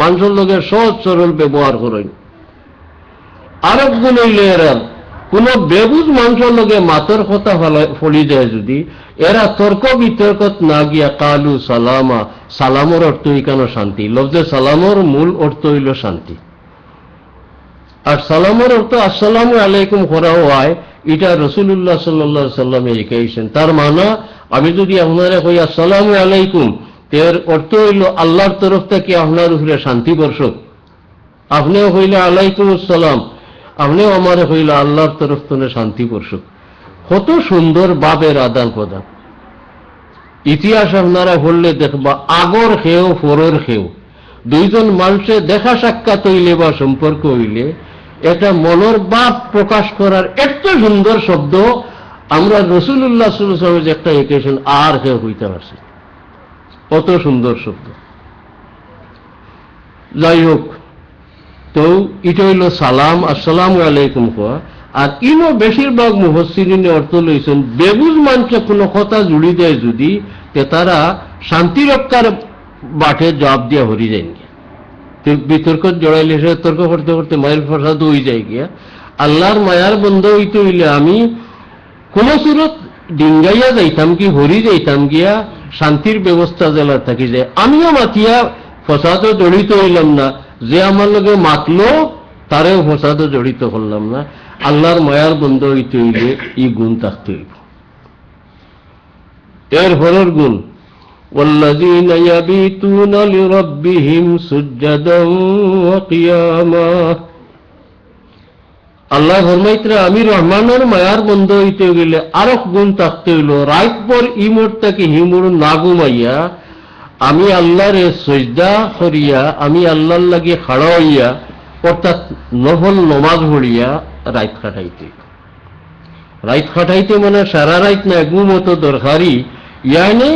মানুষের লোকের সহজ সরল ব্যবহার করেন। আরেক গুণ এরা কোন বেবুজ মানুষের লোকে মাতর কথা ফলি যায় যদি, এরা তর্ক বিতর্কত না গিয়া কালু সালামা, সালামর অর্থ কেন শান্তি? লফজে সালামর মূল অর্থ হইল শান্তি। আর সালামর অর্থ, আসসালামু আলাইকুম করা হয়, এটা রসুল্লাহ সাল্লাহ সাল্লামে শিখাইছেন তার মানা, আমি যদি আপনারা কই, আসসালামু আলাইকুম এর অর্থ হইল আল্লাহর তরফ থেকে আপনার উপরে শান্তি বর্ষক। আপনিও হইলে আলাইকুম আসসালাম, আপনিও আমার হইল আল্লাহর তরফ থেকে শান্তি বর্ষক। কত সুন্দর বাবের আদান প্রদান। ইতিহাস আপনারা পড়লে দেখবা, আগর খেও ফরর খেও। দুইজন মানুষে দেখা সাক্ষাৎ হইলে বা সম্পর্ক হইলে এটা মনের বাপ প্রকাশ করার এত সুন্দর শব্দ আমরা রসুল্লাহ যে একটা একেশন আর কেউ হইতে পারছি কত সুন্দর শব্দ। যাই হোক তো এটা হইল সালাম, আসসালাম আলাইকুম কোয়া আর ইনো বেশিরভাগ মুহসিনে অর্থ লইছেন, বেবুজ মানুষে কোনো কথা জুড়ি দেয় যদি তে তারা শান্তি রক্ষার বাটে জবাব দিয়া হরি যায় গিয়া। বিতর্ক জড়াইলে সে তর্ক করতে করতে মায়ের প্রসাদ হয়ে যায় গিয়া। আল্লাহর মায়ার বন্ধ হইতে হইলে আমি কোন সুরত ডিঙ্গাইয়া যাইতাম কি, হরি যাইতাম গিয়া শান্তির ব্যবস্থা জেলা থাকি যায় আমিও মাতিয়া ফসাদও জড়িত হইলাম না যে আমার লগে মাতলো তারেও ফসাদও জড়িত করলাম না আল্লাহর মায়ার বন্ধ হইতে হইলে ই গুণ থাকতে হইব এর হরর গুণ والذين يبيتون لربهم سجدا وقياما আল্লাহ ফরমাইত্রে, আমি রহমানের মায়ার বন্ধ হইতে গেলে আরও গুণ থাকতে হইল রাইত পর ইমোর থেকে হিমুর না ঘুমাইয়া, আমি আল্লাহরে সজদা করিয়া, আমি আল্লাহর লাগে খাড়া হইয়া অর্থাৎ নফল নমাজ পড়িয়া রাইত কাটাইতে রাইত কাটাইতে মানে সারা রাইত না ঘুমতো দরকারি। ইয়ানে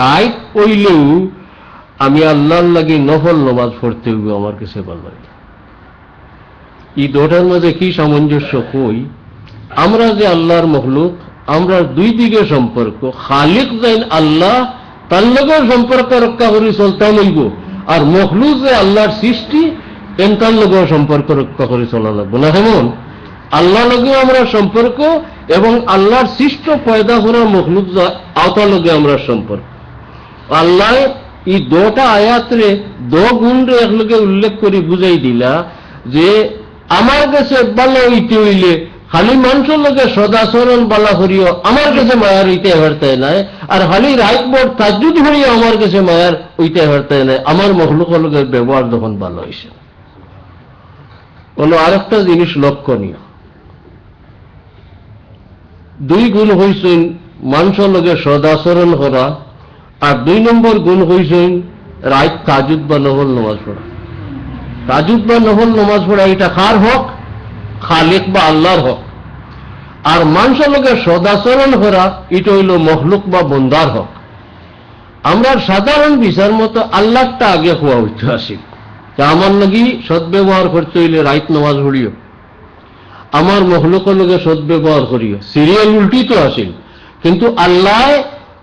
রাইত পইলেও আমি আল্লাহর লাগে নফল নমাজ পড়তে হইব, আমার কাছে ভালো লাগে। এই দুটার মধ্যে কি সামঞ্জস্য কই? আমরা যে আল্লাহর মখলুক, আমরা দুই দিকে সম্পর্ক। খালিক যাইন আল্লাহ, তার লগেও সম্পর্ক রক্ষা করি চলতাম হইব আর মখলুক যে আল্লাহর সৃষ্টি, তেন তার লগেও সম্পর্ক রক্ষা করে চলা লাগবো। না হেমন? আল্লাহ লগেও আমরা সম্পর্ক এবং আল্লাহর সৃষ্ট পয়দা করা মখলুক আওতা লগে আমরা সম্পর্ক। আল্লাহ এই দোটা আয়াতরে দো গুণরে একলগে উল্লেখ করে বুঝাই দিলা যে আমার কাছে ভালো হইতে হইলে, খালি মানুষের লোকে সদাচরণ বালা করিও, আমার কাছে মায়ার হইতে হারতে নাই। আর খালি রাইট বোর্ড তাজুদ হইয়া আমার কাছে মায়ার হইতে হারতে নাই। আমার মখলুকের লোকের ব্যবহার যখন ভালো হয়েছে কোনো আরেকটা জিনিস লক্ষণীয়। দুই গুণ হইছেন মানুষের লোকে সদাচরণ করা, আর দুই নম্বর গুণ হইছেন রাইত তাজুদ বা নহল নামাজ পড়া। তাজুদ বা নহল নামাজ পড়া, এটা কার হক? খালিক বা আল্লাহর হক। আর মানুষের লোকের সদাচরণ করা, এটা হইল মখলুক বা বন্দার হক। আমরা সাধারণ বিচার মতো আল্লাহটা আগে হওয়া আসি। তা আমার লাগি সদ্ব্যবহার করতে হইলে রাইত নামাজ পড়িও। আমার মখলুকের লোকে সদ্ব্যবহার করিও। সিরিয়াল উল্টি তো আসিল কিন্তু আল্লাহ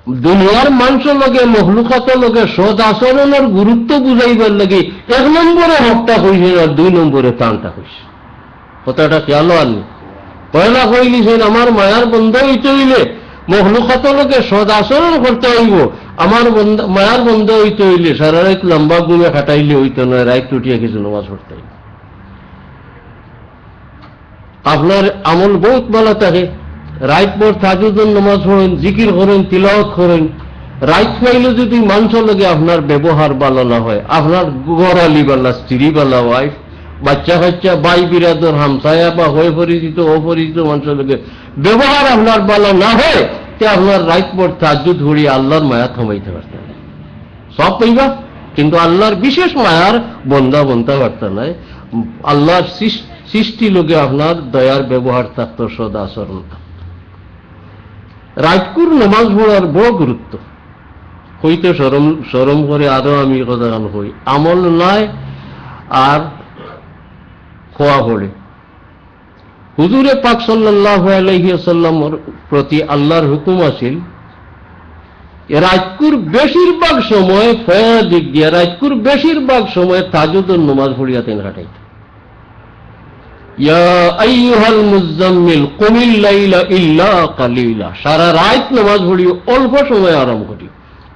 দুনিয়ার মানুষের লগে মহলুকাত লগে সদ আচরণের গুরুত্ব বুঝাইবার লাগে এক নম্বরে হকটা হয়েছে আর দুই নম্বরে টানটা হয়েছে কথাটা খেয়াল আনলি পয়লা কইলিছেন আমার মায়ার বন্ধ হইতে হইলে মহলুকাত লগে সদ আচরণ করতে হইব। আমার বন্ধ, মায়ার বন্ধ হইতে হইলে সারা রাত লম্বা ঘুমে কাটাইলে হইতো না, রাত উঠিয়া কিছু নামাজ পড়তে আপনার আমল বহুত ভালো থাকে। রাইত পর তাজুদুল নামাজ পড়েন, জিকির করেন, তিলাওয়াত করেন। রাইত পাইলে যদি মানুষের লগে আপনার ব্যবহার ভালো না হয়, আপনার গড়ালি বালা, স্ত্রী বালা ওয়াইফ বাচ্চা কাচ্চা বাই বিরাদর, হামসায়া বা হয়ে পরিচিত অপরিচিত মানুষের লগে ব্যবহার আপনার ভালো না হয়, তে আপনার রাইত পর তাজুদ হড়িয়ে আল্লাহর মায়া থামাইতে পারতেন। সব পাইবা, কিন্তু আল্লাহর বিশেষ মায়ার বন্ধা বন্ধা বার্তা নাই। আল্লাহর সৃষ্টি লোকে আপনার দয়ার ব্যবহার থাকতো সদা আচরণ থাকতো। রাজকুর নমাজ পড়ার বড় গুরুত্ব। হইতে সরম সরম করে আরও আমি কথা হই। আমল নাই আর খোয়া পড়ে। হুজুরে পাক সাল্লাহ আলহিসাল্লামর প্রতি আল্লাহর হুকুম আছিল, এ রাজকুর বেশিরভাগ সময় ফয়া দিক দিয়ে, রাজকুর বেশিরভাগ সময় তাজুদুর নমাজ পড়িয়াতেন হাঁটাই নামাজ অল্প সময় আরাম করি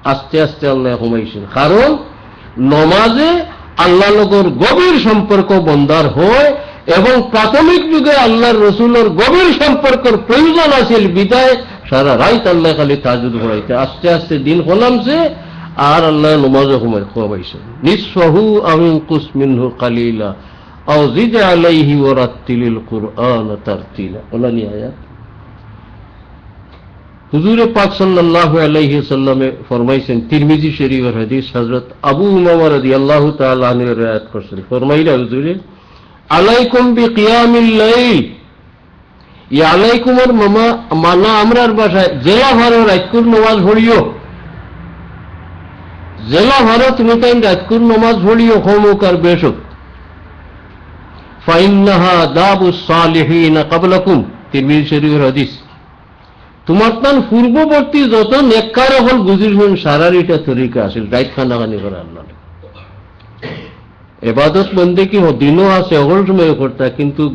আস্তে আস্তে আল্লাহ ঘুমাইছেন। কারণ নমাজে আল্লাহ লগর গভীর সম্পর্ক বন্দার হয় এবং প্রাথমিক যুগে আল্লাহর রসুলের গভীর সম্পর্কের প্রয়োজন আছিল বিদায়। সারা রাত আল্লাহ খালি তাজুদ পড়াইতে আস্তে আস্তে দিন হলামছে আর আল্লাহ নমাজও ঘুমাই খোয়াইছেন নিঃসহু আমিন কুসমিনহু কালিলা। আও জিদ আলাইহি ওয়া রাত্তিলিল কুরআন তারতিলা বলা নি আয়াত হুজুরে পাক সাল্লাল্লাহু আলাইহি সাল্লামে ফরমাইছেন তিরমিজি শরীফের হাদিস হযরত আবু উমামা রাদিয়াল্লাহু তাআলা আনহু রিওয়ায়াত আমরার বাসায়, জেলা ভারো রাজকুর নমাজ ভরিও জেলা ভারো তুমি তাই রাজকুর নমাজ ভরিও হোমুক আর বেশক। ফাইন্নাহা দাবু পূর্ববর্তী যত হল বুঝিলেন সারার এটা তরিকা আছিল দায়িত্ব খানাখানি করার এবাদত বন্দে কি দিনও আছে, অগল সময় করতা কিন্তু